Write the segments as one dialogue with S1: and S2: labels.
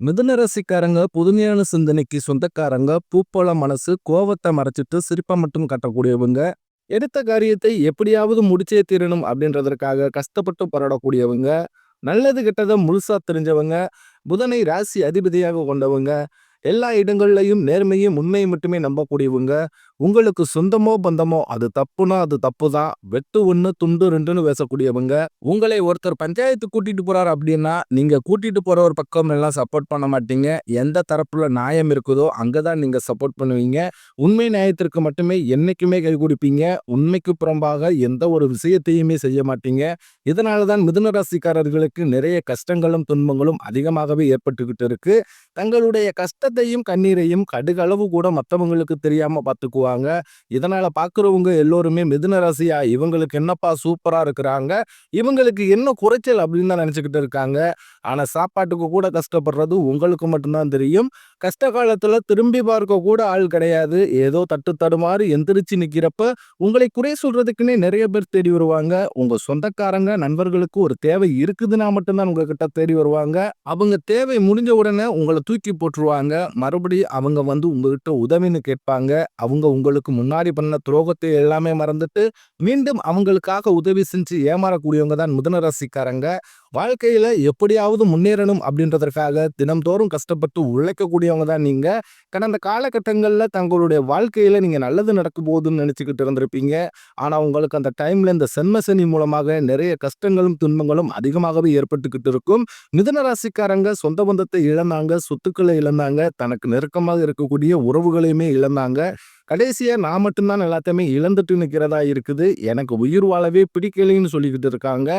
S1: மிதுன ரசிக்காரங்க புதுமையான சிந்தனைக்கு சொந்தக்காரங்க பூப்போல மனசு கோவத்தை மறைச்சிட்டு சிரிப்பை மட்டும் கட்டக்கூடியவங்க எடுத்த காரியத்தை எப்படியாவது முடிச்சே தீரணும் அப்படின்றதற்காக கஷ்டப்பட்டு போராடக்கூடியவங்க நல்லது கெட்டதை முழுசா தெரிஞ்சவங்க புதனை ராசி அதிபதியாக கொண்டவங்க எல்லா இடங்கள்லையும் நேர்மையும் உண்மையை மட்டுமே நம்பக்கூடியவங்க உங்களுக்கு சொந்தமோ பந்தமோ அது தப்புனா அது தப்பு தான் வெட்டு ஒன்று துண்டு ரெண்டுன்னு பேசக்கூடியவங்க உங்களை ஒருத்தர் பஞ்சாயத்து கூட்டிட்டு போறாரு அப்படின்னா நீங்க கூட்டிட்டு போற ஒரு பக்கம் எல்லாம் சப்போர்ட் பண்ண மாட்டீங்க. எந்த தரப்புல நியாயம் இருக்குதோ அங்கதான் நீங்க சப்போர்ட் பண்ணுவீங்க. உண்மை நியாயத்திற்கு மட்டுமே என்னைக்குமே கை கொடுப்பீங்க. உண்மைக்கு புறம்பாக எந்த ஒரு விஷயத்தையுமே செய்ய மாட்டீங்க. இதனாலதான் மிதுன ராசிக்காரர்களுக்கு நிறைய கஷ்டங்களும் துன்பங்களும் அதிகமாகவே ஏற்பட்டுக்கிட்டு இருக்கு. தங்களுடைய கஷ்டத்தையும் கண்ணீரையும் கடுகளவு கூட மற்றவங்களுக்கு தெரியாம பார்த்துக்குவாங்க இதனால பார்க்குறவங்க எல்லோருமே மிதுன ராசியா இவங்களுக்கு என்னப்பா சூப்பரா இருக்கிறாங்க இவங்களுக்கு என்ன குறைச்சல் அப்படின்னு தான் நினைச்சுக்கிட்டு இருக்காங்க. ஆனா சாப்பாட்டுக்கு கூட கஷ்டப்படுறது உங்களுக்கு மட்டும்தான் தெரியும். கஷ்ட காலத்துல திரும்பி பார்க்க கூட ஆள் கிடையாது. ஏதோ தட்டு தடுமாறு எந்திரிச்சு நிக்கிறப்ப உங்களை குறை சொல்றதுக்குன்னே நிறைய பேர் தேடி வருவாங்க. உங்க சொந்தக்காரங்க நண்பர்களுக்கு ஒரு தேவை இருக்குதுன்னா மட்டும்தான் உங்ககிட்ட தேடி வருவாங்க. அவங்க தேவை முடிஞ்ச உடனே உங்களை தூக்கி போட்டுருவாங்க. மறுபடியும் அவங்க வந்து உங்ககிட்ட உதவின்னு கேட்பாங்க. அவங்க உங்களுக்கு முன்னாடி பண்ண துரோகத்தை எல்லாமே மறந்துட்டு மீண்டும் அவங்களுக்காக உதவி செஞ்சு ஏமாறக்கூடியவங்க தான் முதன ராசிக்காரங்க. வாழ்க்கையில் எப்படியாவது முன்னேறணும் அப்படின்றதற்காக தினம்தோறும் கஷ்டப்பட்டு உழைக்கக்கூடியவங்க தான் நீங்கள் கடந்த காலகட்டங்களில் தங்களுடைய வாழ்க்கையில் நீங்கள் நல்லது நடக்க போகுதுன்னு நினச்சிக்கிட்டு இருந்திருப்பீங்க. ஆனால் உங்களுக்கு அந்த டைமில் இந்த சென்ம சனி மூலமாக நிறைய கஷ்டங்களும் துன்பங்களும் அதிகமாகவே ஏற்பட்டுக்கிட்டு இருக்கும். மிதன ராசிக்காரங்க சொந்த பந்தத்தை இழந்தாங்க சொத்துக்களை இழந்தாங்க தனக்கு நெருக்கமாக இருக்கக்கூடிய உறவுகளையுமே இழந்தாங்க. கடைசியாக நான் மட்டும்தான் எல்லாத்தையுமே இழந்துட்டு நிற்கிறதா இருக்குது. எனக்கு உயிர் வாழவே பிடிக்கலைன்னு சொல்லிக்கிட்டு இருக்காங்க.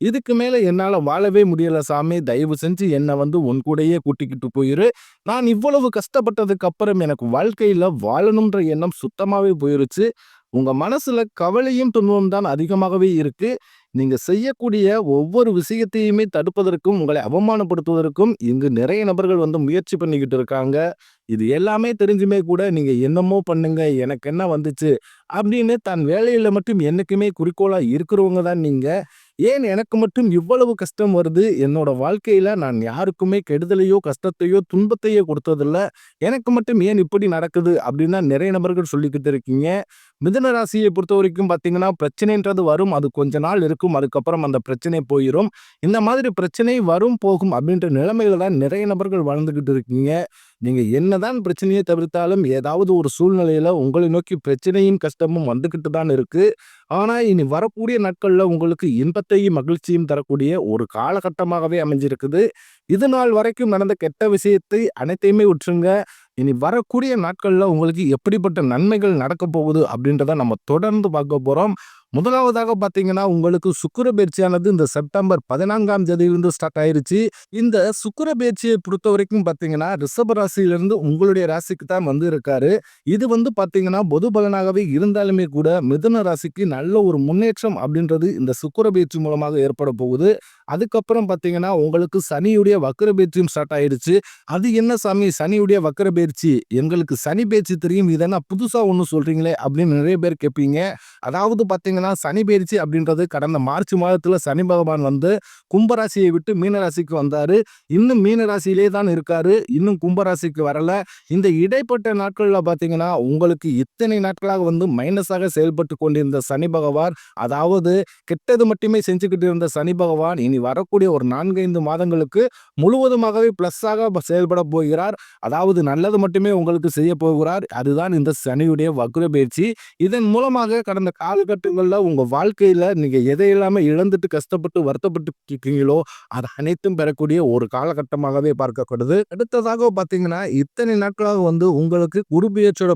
S1: இதுக்கு மேலே என்னால் வாழவே முடியல சாமி. தயவு செஞ்சு என்னை வந்து உன் கூடையே கூட்டிக்கிட்டு போயிரு. நான் இவ்வளவு கஷ்டப்பட்டதுக்கு அப்புறம் எனக்கு வாழ்க்கையில் வாழணுன்ற எண்ணம் சுத்தமாகவே போயிருச்சு. உங்க மனசுல கவலையும் துன்பமும் தான் அதிகமாகவே இருக்கு. நீங்க செய்யக்கூடிய ஒவ்வொரு விஷயத்தையுமே தடுப்பதற்கும் உங்களை அவமானப்படுத்துவதற்கும் இங்கு நிறைய நபர்கள் வந்து முயற்சி பண்ணிக்கிட்டு இருக்காங்க. இது எல்லாமே தெரிஞ்சுமே கூட நீங்க என்னமோ பண்ணுங்க எனக்கு என்ன வந்துச்சு அப்படின்னு தன் வேலையில மட்டும் என்னைக்குமே குறிக்கோளா இருக்கிறவங்க தான் நீங்க. ஏன் எனக்கு மட்டும் இவ்வளவு கஷ்டம் வருது? என்னோட வாழ்க்கையில நான் யாருக்குமே கெடுதலையோ கஷ்டத்தையோ துன்பத்தையோ கொடுத்ததில்ல. எனக்கு மட்டும் ஏன் இப்படி நடக்குது? அப்படின்னு நிறைய நபர்கள் சொல்லிக்கிட்டு இருக்கீங்க. மிதன ராசியை பொறுத்த வரைக்கும் பார்த்தீங்கன்னா பிரச்சனைன்றது வரும் அது கொஞ்ச நாள் இருக்கும் அதுக்கப்புறம் அந்த பிரச்சனை போயிடும் இந்த மாதிரி பிரச்சனை வரும் போகும் அப்படின்ற நிலைமையில தான் நிறைய நபர்கள் வாழ்ந்துக்கிட்டு இருக்கீங்க. நீங்கள் என்னதான் பிரச்சனையை தவிர்த்தாலும் ஏதாவது ஒரு சூழ்நிலையில் உங்களை நோக்கி பிரச்சனையும் கஷ்டமும் வந்துக்கிட்டு தான் இருக்குது ஆனால் இனி வரக்கூடிய நாட்களில் உங்களுக்கு இன்பத்தையும் மகிழ்ச்சியும் தரக்கூடிய ஒரு காலகட்டமாகவே அமைஞ்சிருக்குது. இது நாள் வரைக்கும் நடந்த கெட்ட விஷயத்தை அனைத்தையுமே விட்டுருங்க. இனி வரக்கூடிய நாட்களில் உங்களுக்கு எப்படிப்பட்ட நன்மைகள் நடக்க போகுது அப்படின்றத நம்ம தொடர்ந்து பார்க்க போகிறோம் முதலாவதாக பார்த்தீங்கன்னா உங்களுக்கு சுக்கிர பயிற்சியானது இந்த செப்டம்பர் பதினான்காம் தேதியிலிருந்து ஸ்டார்ட் ஆயிருச்சு. இந்த சுக்கிர பயிற்சியை பொறுத்த வரைக்கும் பார்த்தீங்கன்னா ரிஷப ராசியிலிருந்து உங்களுடைய ராசிக்கு தான் வந்து இருக்காரு. இது வந்து பார்த்தீங்கன்னா பொது பலனாகவே இருந்தாலுமே கூட மிதுன ராசிக்கு நல்ல ஒரு முன்னேற்றம் அப்படின்றது இந்த சுக்கிர பயிற்சி மூலமாக ஏற்பட போகுது. அதுக்கப்புறம் பார்த்தீங்கன்னா உங்களுக்கு சனியுடைய வக்கர பயிற்சியும் ஸ்டார்ட் ஆயிடுச்சு அது என்ன சாமி? சனியுடைய வக்கர பயிற்சி. எங்களுக்கு சனி பயிற்சி தெரியும். இதெல்லாம் புதுசாக ஒன்று சொல்கிறீங்களே அப்படின்னு நிறைய பேர் கேட்பீங்க. அதாவது பார்த்தீங்கன்னா சனி பயிற்சி அப்படின்றது கடந்த மார்ச் மாதத்தில் சனி பகவான் வந்து கும்பராசியை விட்டு மீனராசிக்கு வந்தார். இன்னும் மீனராசியிலே தான் இருக்கார். இன்னும் கும்பராசிக்கு வரல. இந்த இடைப்பட்ட நாட்களில் பார்த்தீங்கன்னா உங்களுக்கு இத்தனை நாட்களாக வந்து மைனஸாக செயல்பட்டு கொண்டிருந்த சனி பகவான் அதாவது கெட்டது மட்டுமே செஞ்சுக்கிட்டு இருந்த சனி பகவான் இனி வரக்கூடிய ஒரு நான்கைந்து மாதங்களுக்கு முழுவதுமாகவே ப்ளஸ்ஸாக செயல்பட போகிறார். அதாவது நல்லது மட்டுமே உங்களுக்கு செய்ய போகிறார். அதுதான் இந்த சனியுடைய வக்ர பயிற்சி இதன் மூலமாக கடந்த உங்கள் வாழ்க்கையில் நீங்கள் நீங்க எதையெல்லாமே இழந்துட்டு கஷ்டப்பட்டு வருத்தப்பட்டு இருக்கீங்களோ அது அனைத்தும் பெறக்கூடிய ஒரு காலகட்டமாகவே பார்க்கப்படுது. அடுத்ததாக பார்த்தீங்கன்னா இத்தனை நாட்களாக வந்து உங்களுக்கு குரு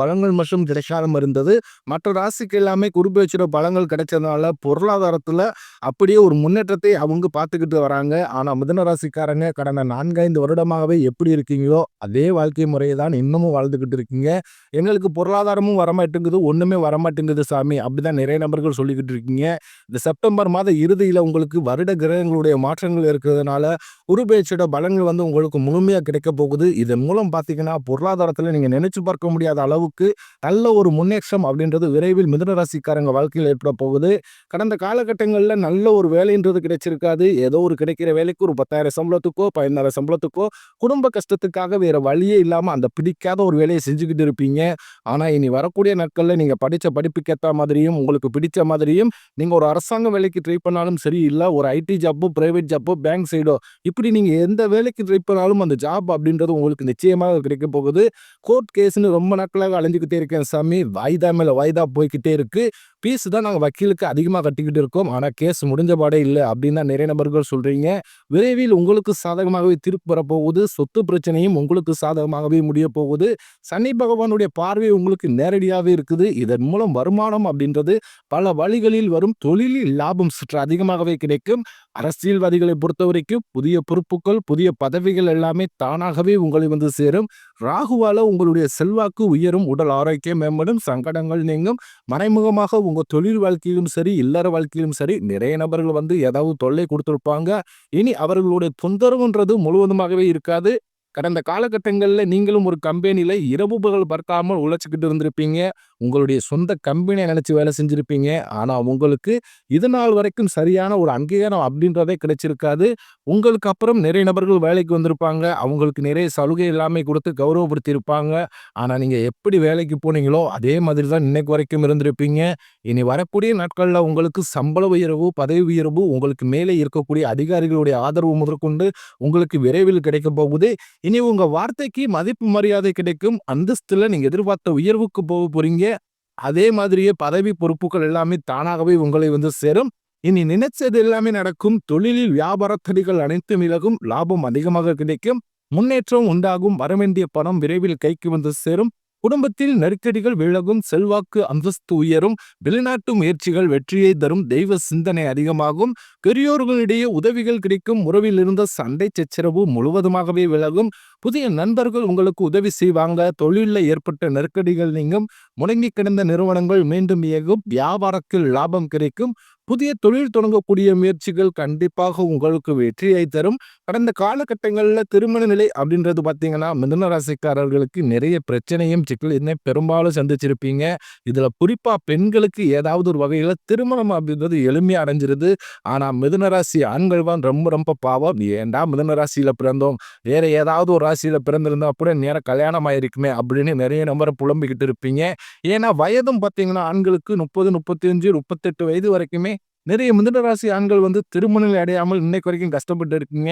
S1: பலங்கள் மட்டும் கிடைக்காம இருந்தது. மற்ற ராசிக்கு எல்லாமே குரு பலங்கள் கிடைச்சதுனால பொருளாதாரத்தில் அப்படியே ஒரு முன்னேற்றத்தை அவங்க பார்த்துக்கிட்டு வராங்க. ஆனால் மிதன ராசிக்காரங்க கடந்த நான்கைந்து வருடமாகவே எப்படி இருக்கீங்களோ அதே வாழ்க்கை முறையை தான் இன்னமும் வாழ்ந்துக்கிட்டு இருக்கீங்க. எங்களுக்கு பொருளாதாரமும் வரமாட்டேங்குது ஒன்றுமே வரமாட்டேங்குது சாமி. அப்படிதான் நிறைய நபர்கள் நபர்கள் சொல்லிக்கிட்டு இருக்கீங்க. இந்த செப்டம்பர் மாத இறுதியில் உங்களுக்கு வருட கிரகங்களுடைய மாற்றங்கள் இருக்கிறதுனால, குரு பெயர்ச்சியோட பலன்கள் வந்து உங்களுக்கு முழுமையாக கிடைக்க போகுது. இதன் மூலம் பார்த்தீங்கன்னா, பொருளாதாரத்தில் நீங்கள் நினைச்சு பார்க்க முடியாத அளவுக்கு நல்ல ஒரு முன்னேற்றம் அப்படின்றது விரைவில் மிதன ராசிக்காரங்க வாழ்க்கையில் ஏற்படப் போகுது. கடந்த காலகட்டங்களில் நல்ல ஒரு வேலைன்றது கிடைச்சிருக்காது. ஏதோ ஒரு கிடைக்கிற வேலைக்கு ஒரு 10,000 சம்பளத்துக்கோ, 15,000 சம்பளத்துக்கோ குடும்ப கஷ்டத்துக்காக வேற வழியே இல்லாமல் அந்த பிடிக்காத ஒரு வேலையை செஞ்சுக்கிட்டு இருப்பீங்க. ஆனால் இனி வரக்கூடிய நாட்களில் நீங்கள் படித்த படிப்புக்கு மாதிரியும், உங்களுக்கு பிடிச்ச மாதிரியும் நீங்கள் ஒரு அரசாங்க வேலைக்கு ட்ரை பண்ணாலும் சரி, இல்லை ஒரு ஐடி ஜாப்போ, ப்ரைவேட் ஜாப்போ, பேங்க் சைடோ இப்படி நீங்கள் எந்த வேலைக்கு ட்ரை பண்ணாலும் அந்த ஜாப் அப்படின்றது உங்களுக்கு நிச்சயமாக கிடைக்கப் போகுது. கோர்ட் கேஸ்னு ரொம்ப நாட்களாக அலைஞ்சுக்கிட்டே இருக்கேன் சாமி. வாய்தா மேலே வாய்தா போய்க்கிட்டே இருக்குது ஃபீஸ் தான் நாங்கள் வக்கீலுக்கு அதிகமாக கட்டிக்கிட்டு இருக்கோம். ஆனால் கேஸ் முடிஞ்ச பாடே அப்படின்னு தான் நிறைய நபர்கள் சொல்கிறீங்க விரைவில் உங்களுக்கு சாதகமாகவே தீர்ப்பு வரப்போகுது. சொத்து பிரச்சனையும் உங்களுக்கு சாதகமாகவே முடியப் போகுது. சனி பகவானுடைய பார்வை உங்களுக்கு நேரடியாகவே இருக்குது. இதன் மூலம் வருமானம் அப்படின்றது பல வழிகளில் வரும். தொழிலில் லாபம் சற்று அதிகமாகவே கிடைக்கும். அரசியல்வாதிகளை பொறுத்தவரைக்கும் புதிய பொறுப்புகள், புதிய பதவிகள் எல்லாமே தானாகவே உங்களை வந்து சேரும். ராகுவால உங்களுடைய செல்வாக்கு உயரும். உடல் ஆரோக்கியம் மேம்படும். சங்கடங்கள் நீங்கும். மறைமுகமாக உங்க தொழில் வாழ்க்கையிலும் சரி, இல்லற வாழ்க்கையிலும் சரி, நிறைய நபர்கள் வந்து ஏதாவது தொல்லை கொடுத்துருப்பாங்க இனி அவர்களுடைய தொந்தரவுன்றது முழுவதுமாகவே இருக்காது. கடந்த காலகட்டங்களில் நீங்களும் ஒரு கம்பெனியில் இரவு பகல் பார்க்காமல் உழைச்சிக்கிட்டு இருந்திருப்பீங்க. உங்களுடைய சொந்த கம்பெனியை நினச்சி வேலை செஞ்சுருப்பீங்க ஆனால் உங்களுக்கு இதுநாள் வரைக்கும் சரியான ஒரு அங்கீகாரம் அப்படின்றதே கிடைச்சிருக்காது. உங்களுக்கு அப்புறம் நிறைய நபர்கள் வேலைக்கு வந்திருப்பாங்க. அவங்களுக்கு நிறைய சலுகை எல்லாமே கொடுத்து கௌரவப்படுத்தியிருப்பாங்க. ஆனால் நீங்கள் எப்படி வேலைக்கு போனீங்களோ, அதே மாதிரி தான் இன்னைக்கு வரைக்கும் இருந்திருப்பீங்க. இனி வரக்கூடிய நாட்களில் உங்களுக்கு சம்பள உயர்வு, பதவி உயர்வு, உங்களுக்கு மேலே இருக்கக்கூடிய அதிகாரிகளுடைய ஆதரவு முதற்கொண்டு உங்களுக்கு விரைவில் கிடைக்கப் போகுது. இனி உங்கள் வார்த்தைக்கு மதிப்பு மரியாதை கிடைக்கும். அந்தஸ்தில் நீங்கள் எதிர்பார்த்த உயர்வுக்கு போக போகிறீங்க அதே மாதிரியே பதவி பொறுப்புகள் எல்லாமே தானாகவே உங்களை வந்து சேரும். இனி நினைச்சது எல்லாமே நடக்கும். தொழிலில் வியாபார தடைகள் அனைத்தும் விலகும். லாபம் அதிகமாக கிடைக்கும். முன்னேற்றம் உண்டாகும். வரவேண்டிய பணம் விரைவில் கைக்கு வந்து சேரும். குடும்பத்தில் நெருக்கடிகள் விலகும். செல்வாக்கு, அந்தஸ்து உயரும். வெளிநாட்டு முயற்சிகள் வெற்றியை தரும். தெய்வ சிந்தனை அதிகமாகும். பெரியோர்களிடையே உதவிகள் கிடைக்கும். உறவில் இருந்த சண்டை சச்சரவு முழுவதுமாகவே விலகும். புதிய நண்பர்கள் உங்களுக்கு உதவி செய்வாங்க. தொழிலில் ஏற்பட்ட நெருக்கடிகள் நீங்கும். முடங்கி கிடந்த நிறுவனங்கள் மீண்டும் இயங்கும். வியாபாரத்தில் லாபம் கிடைக்கும். புதிய தொழில் தொடங்கக்கூடிய முயற்சிகள் கண்டிப்பாக உங்களுக்கு வெற்றியை தரும். கடந்த காலகட்டங்களில் திருமண நிலை அப்படின்றது பார்த்தீங்கன்னா, மிதன ராசிக்காரர்களுக்கு நிறைய பிரச்சனையும், சிக்கலையுமே பெரும்பாலும் சந்திச்சிருப்பீங்க. இதில் குறிப்பாக பெண்களுக்கு ஏதாவது ஒரு வகையில் திருமணம் அப்படின்றது எளிமையாக அடைஞ்சிருது. ஆனால் மிதன ராசி ஆண்கள் தான் ரொம்ப ரொம்ப பாவம். ஏண்டா மிதன ராசியில் பிறந்தோம். வேற ஏதாவது ஒரு ராசியில் பிறந்திருந்தா கூட நேரம் கல்யாணம் ஆயிருக்குமே அப்படின்னு நிறைய நம்பரை புலம்பிக்கிட்டு இருப்பீங்க. ஏன்னா, வயதும் பார்த்தீங்கன்னா, ஆண்களுக்கு 30, 35, 38 வயது வரைக்குமே நிறைய மிதனராசி ஆண்கள் வந்து திருமணம் அடையாமல் இன்னைக்கு வரைக்கும் கஷ்டப்பட்டு இருக்கீங்க.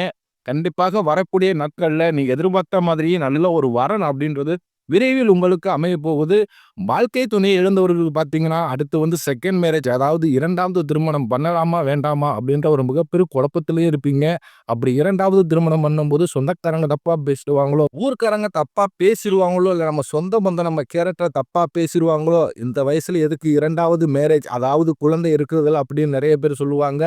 S1: கண்டிப்பாக வரக்கூடிய நாட்களில் நீங்கள் எதிர்பார்த்த மாதிரியே நல்ல ஒரு வரன் அப்படின்றது விரைவில் உங்களுக்கு அமைய போவது வாழ்க்கை துணையை இழந்தவர்கள் பார்த்தீங்கன்னா, அடுத்து வந்து செகண்ட் மேரேஜ் அதாவது இரண்டாவது திருமணம் பண்ணலாமா? வேண்டாமா? அப்படின்ற ஒரு மிகப்பெரிய குழப்பத்திலேயே இருப்பீங்க. அப்படி இரண்டாவது திருமணம் பண்ணும்போது சொந்தக்காரங்க தப்பாக பேசிடுவாங்களோ, ஊர்க்காரங்க தப்பாக பேசிடுவாங்களோ இல்லை நம்ம சொந்த பந்தம் நம்ம கேரக்டர் தப்பாக பேசிடுவாங்களோ இந்த வயசில் எதுக்கு இரண்டாவது மேரேஜ் அதாவது குழந்தை இருக்கிறதில்ல அப்படின்னு நிறைய பேர் சொல்லுவாங்க.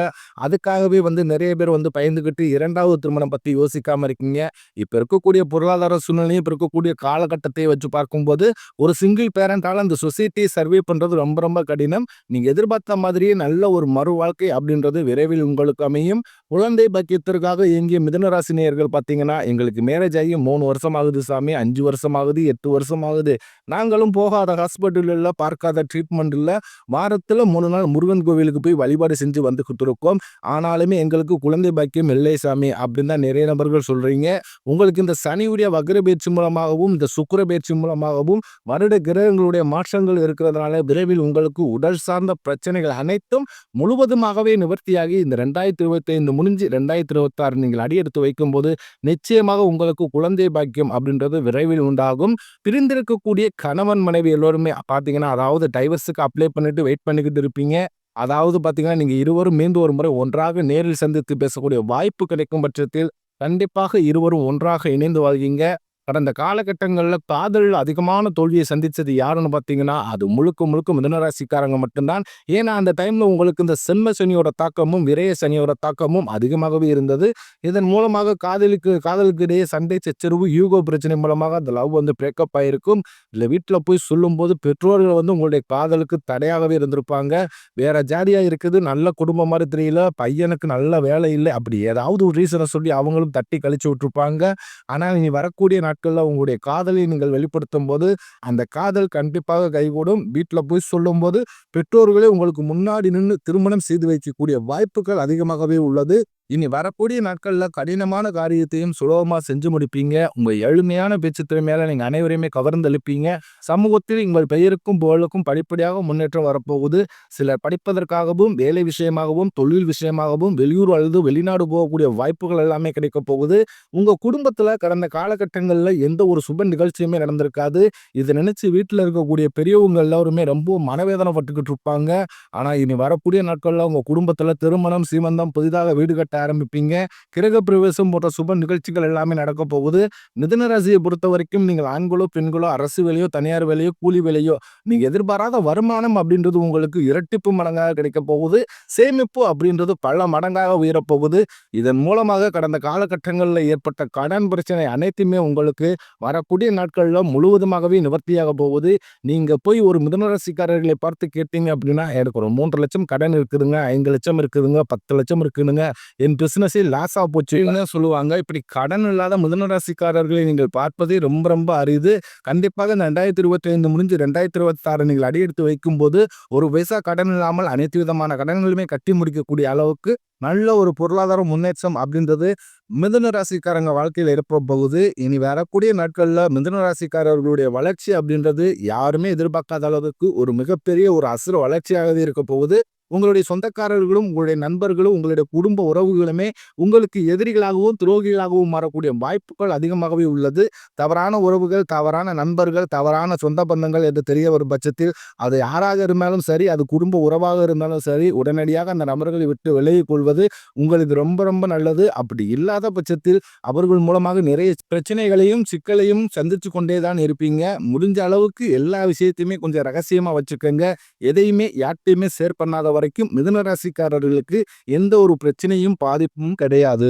S1: அதுக்காகவே வந்து நிறைய பேர் வந்து பயந்துக்கிட்டு இரண்டாவது திருமணம் பற்றி யோசிக்காமல் இருக்கீங்க. இப்போ இருக்கக்கூடிய பொருளாதார சூழ்நிலையும், இப்போ இருக்கக்கூடிய காலகட்டத்தை வச்சு பார்க்கும்போது, ஒரு சிங்கிள் பேரண்டால் அந்த சொசைட்டியை சர்வே பண்ணுறது ரொம்ப ரொம்ப கடினம். நீங்கள் எதிர்பார்த்த மாதிரியே நல்ல ஒரு மறு வாழ்க்கை அப்படின்றது விரைவில் உங்களுக்கு அமையும். குழந்தை பக்கியத்திற்காக இயங்கிய மிதனராசி நேயர்கள் பார்த்தீங்கன்னா, எங்களுக்கு மேரேஜ் ஆகி மூணு வருஷம் ஆகுது சாமி, அஞ்சு வருஷம் ஆகுது, எட்டு வருஷம் ஆகுது. நாங்களும் போகாத ஹாஸ்பிட்டலில் பார்க்காத ட்ரீட்மெண்ட் இல்ல. வாரத்துல 3 நாள் முருகன் கோவிலுக்கு போய் வழிபாடு செஞ்சு வந்து கொடுத்துருக்கோம் ஆனாலுமே எங்களுக்கு குழந்தை பாக்கியம் இல்லை சாமி அப்படின்னு தான் நிறைய நபர்கள் சொல்கிறீங்க உங்களுக்கு இந்த சனியுடைய வக்ர பெயர்ச்சி மூலமாகவும், இந்த சுக்கிர பெயர்ச்சி மூலமாகவும் வருட கிரகங்களுடைய மாற்றங்கள் இருக்கிறதுனால விரைவில் உங்களுக்கு உடல் சார்ந்த பிரச்சனைகள் அனைத்தும் முழுவதுமாகவே நிவர்த்தியாகி இந்த 2025 முடிஞ்சு 2026 நீங்கள் அடியெடுத்து வைக்கும்போது, நிச்சயமாக உங்களுக்கு குழந்தை பாக்கியம் அப்படின்றது விரைவில் உண்டாகும். பிரிந்திருக்கக்கூடிய கணவன், மனைவி எல்லோருமே பார்த்தீங்கன்னா, அதாவது டைவர்ஸுக்கு அப்ளை பண்ணிட்டு வெயிட் பண்ணிக்கிட்டு இருப்பீங்க. அதாவது பார்த்தீங்கன்னா, நீங்கள் இருவரும் மீண்டும் ஒரு முறை ஒன்றாக நேரில் சந்தித்து பேசக்கூடிய வாய்ப்பு கிடைக்கும் பட்சத்தில், கண்டிப்பாக இருவரும் ஒன்றாக இணைந்து வாழ்கிங்க கடந்த காலகட்டங்களில் காதல் அதிகமான தோல்வியை சந்தித்தது யாருன்னு பார்த்தீங்கன்னா, அது முழுக்க முழுக்க மிதனராசிக்காரங்க மட்டும்தான். ஏன்னா, அந்த டைமில் உங்களுக்கு இந்த செம்ம சனியோட தாக்கமும், விரய சனியோட தாக்கமும் அதிகமாகவே இருந்தது. இதன் மூலமாக காதலுக்கு காதலுக்கு இடையே சண்டை, சச்சரவு, யூகோ பிரச்சனை மூலமாக அந்த லவ் வந்து பிரேக்கப் ஆகிருக்கும் இல்லை வீட்டில் போய் சொல்லும்போது பெற்றோர்கள் வந்து உங்களுடைய காதலுக்கு தடையாகவே இருந்திருப்பாங்க. வேற ஜாதியாக இருக்குது, நல்ல குடும்பம் மாதிரி தெரியல, பையனுக்கு நல்ல வேலை இல்லை அப்படி ஏதாவது ஒரு ரீசனை சொல்லி அவங்களும் தட்டி கழிச்சு விட்டுருப்பாங்க. ஆனால் இனி வரக்கூடிய நாட்களில் உங்களுடைய காதலை நீங்கள் வெளிப்படுத்தும் போது அந்த காதல் கண்டிப்பாக கைகூடும். வீட்டில் போய் சொல்லும்போது, பெற்றோர்களே உங்களுக்கு முன்னாடி நின்று திருமணம் செய்து வைக்கக்கூடிய வாய்ப்புகள் அதிகமாகவே உள்ளது. இனி வரக்கூடிய நாட்களில் கடினமான காரியத்தையும் சுலபமாக செஞ்சு முடிப்பீங்க. உங்கள் எளிமையான பேச்சு மேலே நீங்கள் அனைவரையுமே கவர்ந்தளிப்பீங்க. சமூகத்தில் உங்கள் பெயருக்கும், புகழுக்கும் படிப்படியாக முன்னேற்றம் வரப்போகுது. சிலர் படிப்பதற்காகவும், வேலை விஷயமாகவும், தொழில் விஷயமாகவும் வெளியூர் அல்லது வெளிநாடு போகக்கூடிய வாய்ப்புகள் எல்லாமே கிடைக்க போகுது. உங்கள் குடும்பத்தில் கடந்த காலகட்டங்களில் எந்த ஒரு சுப நிகழ்ச்சியுமே நடந்திருக்காது. இதை நினச்சி வீட்டில் இருக்கக்கூடிய பெரியவங்க எல்லாருமே ரொம்ப மனவேதனைப்பட்டுக்கிட்டு இருப்பாங்க. ஆனால் இனி வரக்கூடிய நாட்களில் உங்கள் குடும்பத்தில் திருமணம், சீமந்தம், புதிதாக வீடு கட்ட ஆரம்பிப்பீங்க. கிரகப்பிரவேசம் போன்ற சுப நிகழ்ச்சிகள் எல்லாமே நடக்கப் போகுது. மிதன ராசியை பொறுத்தவரைக்கும் நீங்கள் ஆண்களோ, பெண்களோ, அரசு வேலையோ, தனியார் வேலையோ, கூலி வேலையோ, நீங்கள் எதிர்பாராத வருமானம் அப்படின்றது உங்களுக்கு இரட்டிப்பு மடங்காக கிடைக்க போகுது. சேமிப்பு அப்படின்றது பல மடங்காக உயரப் போகுது. இதன் மூலமாக கடந்த காலகட்டங்களில் ஏற்பட்ட கடன் பிரச்சனை அனைத்துமே உங்களுக்கு வரக்கூடிய நாட்களில் முழுவதுமாகவே நிவர்த்தியாகப் போகுது. நீங்கள் போய் ஒரு மிதனராசிக்காரர்களை பார்த்து கேட்டீங்க அப்படின்னா, எனக்கு ஒரு 3,00,000 கடன் இருக்குதுங்க, ஐந்து லட்சம் இருக்குதுங்க, பத்து லட்சம் இருக்குதுங்க, என் பிஸ்னஸே லாஸ் ஆக போச்சுன்னு சொல்லுவாங்க. இப்படி கடன் இல்லாத மிதுன ராசிக்காரர்களை நீங்கள் பார்ப்பதே ரொம்ப ரொம்ப அரிது. கண்டிப்பாக இந்த 2025 முடிஞ்சு 2026 நீங்கள் அடியெடுத்து வைக்கும்போது, ஒரு பைசா கடன் இல்லாமல் அனைத்து விதமான கடன்களுமே கட்டி முடிக்கக்கூடிய அளவுக்கு நல்ல ஒரு பொருளாதார முன்னேற்றம் அப்படின்றது மிதுன ராசிக்காரங்க வாழ்க்கையில் ஏற்பட போகுது. இனி வரக்கூடிய நாட்களில் மிதுன ராசிக்காரர்களுடைய வளர்ச்சி அப்படின்றது யாருமே எதிர்பார்க்காத அளவுக்கு ஒரு மிகப்பெரிய ஒரு அசுர வளர்ச்சியாகவே இருக்க போகுது. உங்களுடைய சொந்தக்காரர்களும், உங்களுடைய நண்பர்களும், உங்களுடைய குடும்ப உறவுகளுமே உங்களுக்கு எதிரிகளாகவும், துரோகிகளாகவும் மாறக்கூடிய வாய்ப்புகள் அதிகமாகவே உள்ளது. தவறான உறவுகள், தவறான நண்பர்கள், தவறான சொந்த பந்தங்கள் என்று தெரிய வரும் பட்சத்தில், அது யாராக இருந்தாலும் சரி, அது குடும்ப உறவாக இருந்தாலும் சரி, உடனடியாக அந்த நபர்களை விட்டு விலகிக் கொள்வது உங்களுக்கு ரொம்ப ரொம்ப நல்லது. அப்படி இல்லாத பட்சத்தில் அவர்கள் மூலமாக நிறைய பிரச்சனைகளையும், சிக்கலையும் சந்திச்சு கொண்டே தான் இருப்பீங்க. முடிஞ்ச அளவுக்கு எல்லா விஷயத்தையுமே கொஞ்சம் ரகசியமாக வச்சுக்கோங்க எதையுமே யார்கிட்டையுமே ஷேர் பண்ணாத வரைக்கும் மிதுன ராசிக்காரர்களுக்கு எந்த ஒரு பிரச்சனையும், பாதிப்பும் கிடையாது.